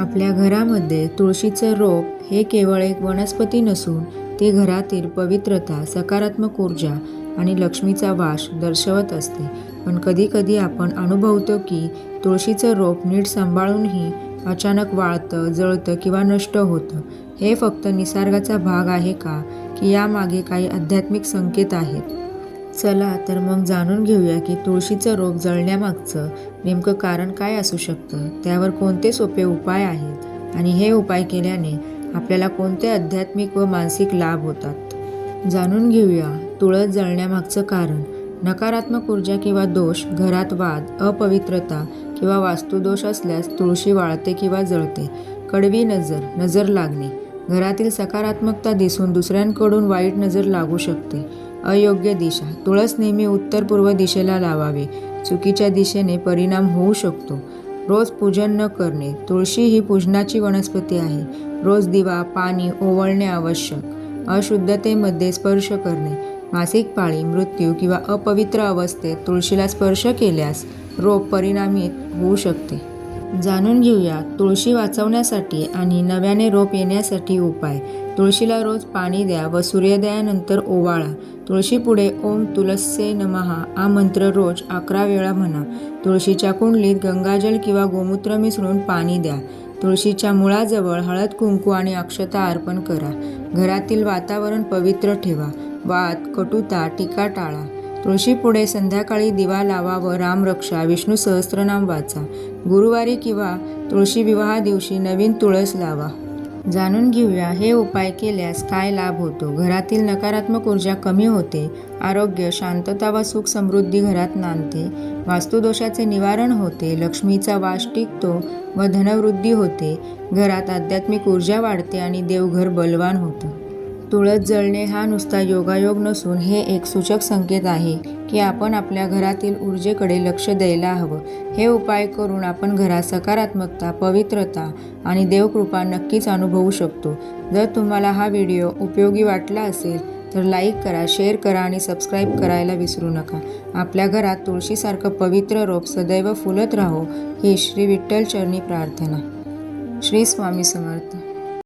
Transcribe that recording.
आपल्या घरामध्ये तुळशीचं रोप हे केवळ एक वनस्पती नसून ते घरातील पवित्रता सकारात्मक ऊर्जा आणि लक्ष्मीचा वास दर्शवत असते. पण कधीकधी आपण अनुभवतो की तुळशीचं रोप नीट सांभाळूनही अचानक वाळतं जळतं किंवा नष्ट होतं. हे फक्त निसर्गाचा भाग आहे का? की यामागे काही आध्यात्मिक संकेत आहेत? चला तर मग जाणून घेऊया की तुळशीचं रोग जळण्यामागचं नेमकं कारण काय असू शकतं? त्यावर कोणते सोपे उपाय आहेत? आणि हे उपाय केल्याने आपल्याला कोणते आध्यात्मिक व मानसिक लाभ होतात? जाणून घेऊया तुळस जळण्यामागचं कारण. नकारात्मक ऊर्जा किंवा दोष घरात वाद अपवित्रता किंवा वास्तुदोष असल्यास तुळशी वाळते किंवा जळते. कडवी नजर नजर लागणे. घरातील सकारात्मकता दिसून दुसऱ्यांकडून वाईट नजर लागू शकते. अयोग्य दिशा. तुळस नेहमी उत्तर पूर्व दिशेला लावावे. चुकीच्या दिशेने परिणाम होऊ शकतो. रोज पूजन न करणे. तुळशी ही पूजनाची वनस्पती आहे. रोज दिवा पाणी ओवळणे आवश्यक. अशुद्धतेमध्ये स्पर्श करणे. मासिक पाळी मृत्यू किंवा अपवित्र अवस्थेत तुळशीला स्पर्श केल्यास रोग परिणामी होऊ शकते. जाणून घेऊया तुळशी वाचवण्यासाठी आणि नव्याने रोप येण्यासाठी उपाय. तुळशीला रोज पाणी द्या व सूर्योदयानंतर ओवाळा. तुळशीपुढे ओम तुलस्से नमहा हा मंत्र रोज अकरा वेळा म्हणा. तुळशीच्या कुंडलीत गंगाजल किंवा गोमूत्र मिसळून पाणी द्या. तुळशीच्या मुळाजवळ हळद कुंकू आणि अक्षता अर्पण करा. घरातील वातावरण पवित्र ठेवा. वाद कटुता टीका टाळा. तुळशीपुढे संध्याकाळी दिवा लावा व रामरक्षा विष्णू सहस्त्रनाम वाचा. गुरुवारी किंवा तुळशी विवाहा दिवशी नवीन तुळस लावा. जाणून घेऊया हे उपाय केल्यास काय लाभ होतो? घरातील नकारात्मक ऊर्जा कमी होते आरोग्य शांतता व सुख समृद्धी घरात नांदते वास्तुदोषाचे निवारण होते लक्ष्मीचा वास टिकतो व धनवृद्धी होते. घरात आध्यात्मिक ऊर्जा वाढते आणि देवघर बलवान होतं. तुळस जळणे हा नुसता योगायोग नसून हे एक सूचक संकेत आहे की आपण आपल्या घरातील ऊर्जेकडे लक्ष द्यायला हवं. हे उपाय करून आपण घरात सकारात्मकता पवित्रता आणि देवकृपा नक्कीच अनुभवू शकतो. जर तुम्हाला हा व्हिडिओ उपयोगी वाटला असेल तर लाईक करा शेअर करा आणि सबस्क्राईब करायला विसरू नका. आपल्या घरात तुळशीसारखं पवित्र रोप सदैव फुलत राहो ही श्री विठ्ठल चरणी प्रार्थना. श्री स्वामी समर्थ.